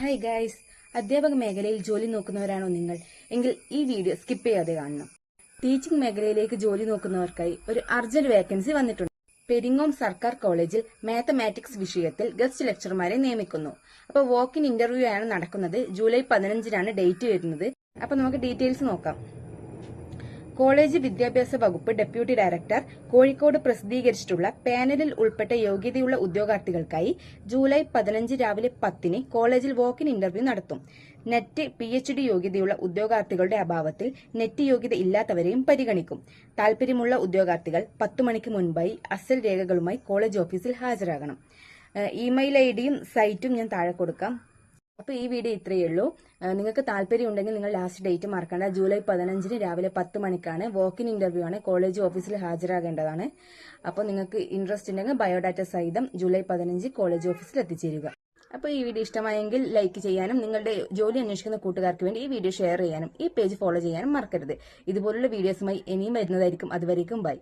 Hi guys അധ്യാപക മേഖലയിൽ ജോലി നോക്കുന്നവരാണോ നിങ്ങൾ? എങ്കിൽ ഈ വീഡിയോ സ്കിപ്പ് ചെയ്യാതെ കാണണം. ടീച്ചിംഗ് മേഖലയിലേക്ക് ജോലി നോക്കുന്നവർക്കായി ഒരു അർജന്റ് വേക്കൻസി വന്നിട്ടുണ്ട്. പെരിങ്ങോം സർക്കാർ കോളേജിൽ മാത്തമാറ്റിക്സ് വിഷയത്തിൽ ഗസ്റ്റ് ലെക്ചർമാരെ നിയമിക്കുന്നു. അപ്പോൾ വോക്ക് ഇൻ ഇന്റർവ്യൂ ആണ് നടക്കുന്നത്. ജൂലൈ പതിനഞ്ചിനാണ് ഡേറ്റ് വരുന്നത്. അപ്പോൾ നമുക്ക് ഡീറ്റെയിൽസ് നോക്കാം. കോളേജ് വിദ്യാഭ്യാസ വകുപ്പ് ഡെപ്യൂട്ടി ഡയറക്ടർ കോഴിക്കോട് പ്രസിദ്ധീകരിച്ചിട്ടുള്ള പാനലിൽ ഉൾപ്പെട്ട യോഗ്യതയുള്ള ഉദ്യോഗാർത്ഥികൾക്കായി ജൂലൈ പതിനഞ്ച് രാവിലെ പത്തിന് കോളേജിൽ വോക്കിൻ ഇന്റർവ്യൂ നടത്തും. നെറ്റ് പി എച്ച് ഡി യോഗ്യതയുള്ള ഉദ്യോഗാർത്ഥികളുടെ അഭാവത്തിൽ നെറ്റ് യോഗ്യത ഇല്ലാത്തവരെയും പരിഗണിക്കും. താൽപര്യമുള്ള ഉദ്യോഗാർത്ഥികൾ പത്തു മണിക്ക് മുൻപായി അസൽ രേഖകളുമായി കോളേജ് ഓഫീസിൽ ഹാജരാകണം. ഇമെയിൽ ഐ ഡിയും സൈറ്റും ഞാൻ താഴെ കൊടുക്കാം. അപ്പോൾ ഈ വീഡിയോ ഇത്രയേ ഉള്ളൂ. നിങ്ങൾക്ക് താല്പര്യം ഉണ്ടെങ്കിൽ നിങ്ങൾ ലാസ്റ്റ് ഡേറ്റ് മറക്കണ്ട. ജൂലൈ പതിനഞ്ചിന് രാവിലെ പത്ത് മണിക്കാണ്. വോക്കിൻ ഇന്റർവ്യൂ ആണ്. കോളേജ് ഓഫീസിൽ ഹാജരാകേണ്ടതാണ്. അപ്പോൾ നിങ്ങൾക്ക് ഇൻട്രസ്റ്റ് ഉണ്ടെങ്കിൽ ബയോഡാറ്റ സഹിതം ജൂലൈ പതിനഞ്ച് കോളേജ് ഓഫീസിൽ എത്തിച്ചേരുക. അപ്പോൾ ഈ വീഡിയോ ഇഷ്ടമായെങ്കിൽ ലൈക്ക് ചെയ്യാനും നിങ്ങളുടെ ജോലി അന്വേഷിക്കുന്ന കൂട്ടുകാർക്ക് വേണ്ടി ഈ വീഡിയോ ഷെയർ ചെയ്യാനും ഈ പേജ് ഫോളോ ചെയ്യാനും മറക്കരുത്. ഇതുപോലുള്ള വീഡിയോസുമായി ഇനിയും വരുന്നതായിരിക്കും. അതുവരേക്കും ബൈ